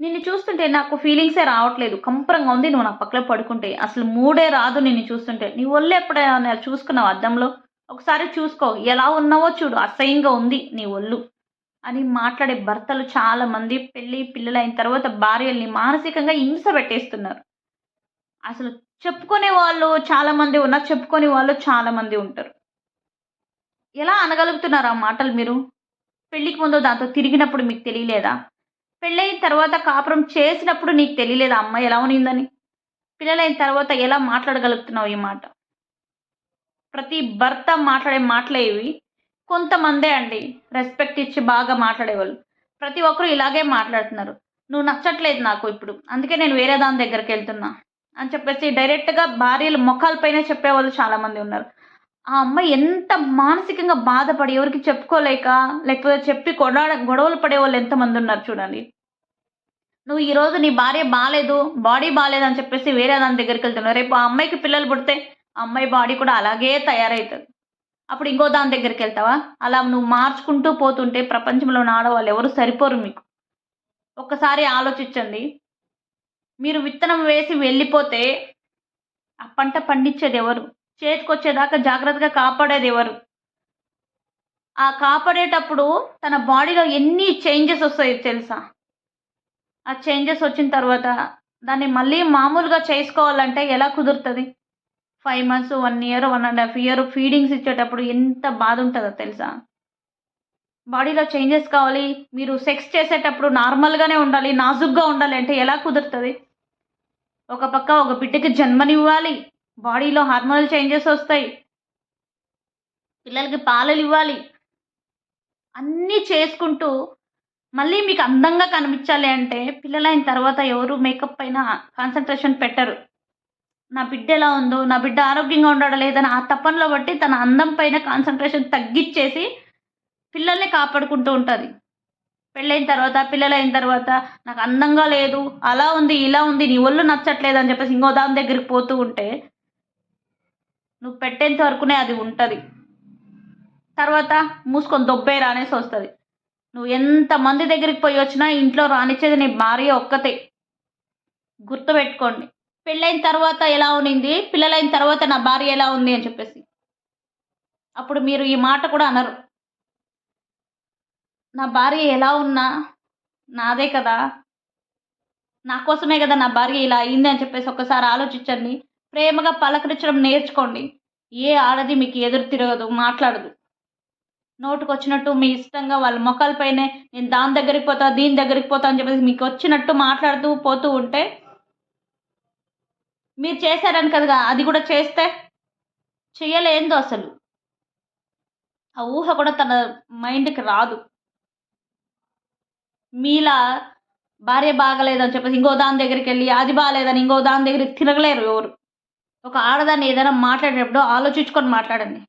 నిన్ను చూస్తుంటే నాకు ఫీలింగ్సే రావట్లేదు. కంపరంగా ఉంది నువ్వు నా పక్కన పడుకుంటే. అసలు మూడే రాదు నిన్ను చూస్తుంటే. నీ ఒళ్ళు ఎప్పుడైనా చూసుకున్నావు అద్దంలో? ఒకసారి చూసుకో. ఎలా ఉన్నావో చూడు. అసహ్యంగా ఉంది నీ ఒళ్ళు. అని మాట్లాడే భర్తలు చాలా మంది పెళ్ళి పిల్లలైన తర్వాత భార్యల్ని మానసికంగా హింస పెట్టేస్తున్నారు. అసలు చెప్పుకునే వాళ్ళు చాలా మంది ఉన్నారు. చెప్పుకొని వాళ్ళు చాలా మంది ఉంటారు. ఎలా అనగలుగుతున్నారు ఆ మాటలు మీరు? పెళ్ళికి ముందు దాంతో తిరిగినప్పుడు మీకు తెలియలేదా? పెళ్ళైన తర్వాత కాపురం చేసినప్పుడు నీకు తెలియలేదు అమ్మాయి ఎలా ఉనిందని పిల్లలైన తర్వాత ఎలా మాట్లాడగలుగుతున్నావు ఈ మాట? ప్రతి భర్త మాట్లాడే మాటలే ఇవి. కొంతమందే అండి రెస్పెక్ట్ ఇచ్చి బాగా మాట్లాడేవాళ్ళు. ప్రతి ఒక్కరు ఇలాగే మాట్లాడుతున్నారు. నువ్వు నచ్చట్లేదు నాకు ఇప్పుడు అందుకే నేను వేరే దాని దగ్గరికి వెళ్తున్నా అని చెప్పేసి డైరెక్ట్గా భార్యలు ముఖాలపైనే చెప్పేవాళ్ళు చాలామంది ఉన్నారు. ఆ అమ్మాయి ఎంత మానసికంగా బాధపడి ఎవరికి చెప్పుకోలేక లేకపోతే చెప్పి గొడవ గొడవలు పడే వాళ్ళు ఎంతమంది ఉన్నారు చూడండి. నువ్వు ఈరోజు నీ భార్య బాగాలేదు బాడీ బాగాలేదు అని చెప్పేసి వేరే దాని దగ్గరికి వెళ్తున్నావు. రేపు ఆ అమ్మాయికి పిల్లలు పుడితే ఆ అమ్మాయి బాడీ కూడా అలాగే తయారవుతుంది అప్పుడు ఇంకో దాని దగ్గరికి వెళ్తావా? అలా నువ్వు మార్చుకుంటూ పోతుంటే ప్రపంచంలో ఉన్న ఆడవాళ్ళు ఎవరు సరిపోరు మీకు. ఒక్కసారి ఆలోచించండి. మీరు విత్తనం వేసి వెళ్ళిపోతే ఆ పంట పండించేది ఎవరు? చేతికొచ్చేదాకా జాగ్రత్తగా కాపాడేది ఎవరు? ఆ కాపాడేటప్పుడు తన బాడీలో ఎన్ని చేంజెస్ వస్తాయి తెలుసా? ఆ చేంజెస్ వచ్చిన తర్వాత దాన్ని మళ్ళీ మామూలుగా చేసుకోవాలంటే ఎలా కుదురుతుంది? Five months one year one and half year feedings ఇచ్చేటప్పుడు ఎంత బాధ ఉంటుందో తెలుసా? బాడీలో చేంజెస్ కావాలి మీరు సెక్స్ చేసేటప్పుడు నార్మల్గానే ఉండాలి నాజుగ్గా ఉండాలి అంటే ఎలా కుదురుతుంది? ఒక పక్క ఒక బిడ్డకి జన్మనివ్వాలి బాడీలో హార్మోనల్ చేంజెస్ వస్తాయి. పిల్లలకి పాలలు ఇవ్వాలి. అన్నీ చేసుకుంటూ మళ్ళీ మీకు అందంగా కనిపించాలి అంటే పిల్లలైన తర్వాత ఎవరు మేకప్ పైన కాన్సన్ట్రేషన్ పెట్టరు. నా బిడ్డ ఎలా ఉందో నా బిడ్డ ఆరోగ్యంగా ఉండడం లేదని ఆ తపనలో బట్టి తన అందం పైన కాన్సన్ట్రేషన్ తగ్గించేసి పిల్లల్ని కాపాడుకుంటూ ఉంటుంది. పెళ్ళైన తర్వాత పిల్లలైన తర్వాత నాకు అందంగా లేదు అలా ఉంది ఇలా ఉంది నీ ఒళ్ళు నచ్చట్లేదు అని చెప్పేసి ఇంకో దాని దగ్గరికి పోతూ ఉంటే నువ్వు పెట్టేంత వరకునే అది ఉంటుంది. తర్వాత మూసుకొని దొబ్బే రానేసి వస్తుంది. నువ్వు ఎంతమంది దగ్గరికి పోయి వచ్చినా ఇంట్లో రానిచ్చేది నీ భార్య ఒక్కతే. గుర్తుపెట్టుకోండి. పెళ్ళైన తర్వాత ఎలా ఉన్నింది పిల్లలైన తర్వాత నా భార్య ఎలా ఉంది అని చెప్పేసి. అప్పుడు మీరు ఈ మాట కూడా అనరు. నా భార్య ఎలా ఉన్నా నాదే కదా. నా కోసమే కదా నా భార్య ఇలా అయింది అని చెప్పేసి ఒక్కసారి ఆలోచించండి. ప్రేమగా పలకరించడం నేర్చుకోండి. ఏ ఆడది మీకు ఎదురు తిరగదు మాట్లాడదు. నోటుకు వచ్చినట్టు మీ ఇష్టంగా వాళ్ళ మొక్కలపైనే నేను దాని దగ్గరికి పోతా దీని దగ్గరికి పోతా అని చెప్పేసి మీకు వచ్చినట్టు మాట్లాడుతూ పోతూ ఉంటే మీరు చేశారని కదా అది కూడా చేస్తే చేయలేందో అసలు. ఆ ఊహ కూడా తన మైండ్కి రాదు. మీలా భార్య బాగలేదని చెప్పేసి ఇంకో దాని దగ్గరికి వెళ్ళి అది బాగాలేదని ఇంకో దాని దగ్గరికి తిరగలేరు ఎవరు. ఒక ఆడదాన్ని ఏదైనా మాట్లాడేటప్పుడు ఆలోచించుకొని మాట్లాడండి.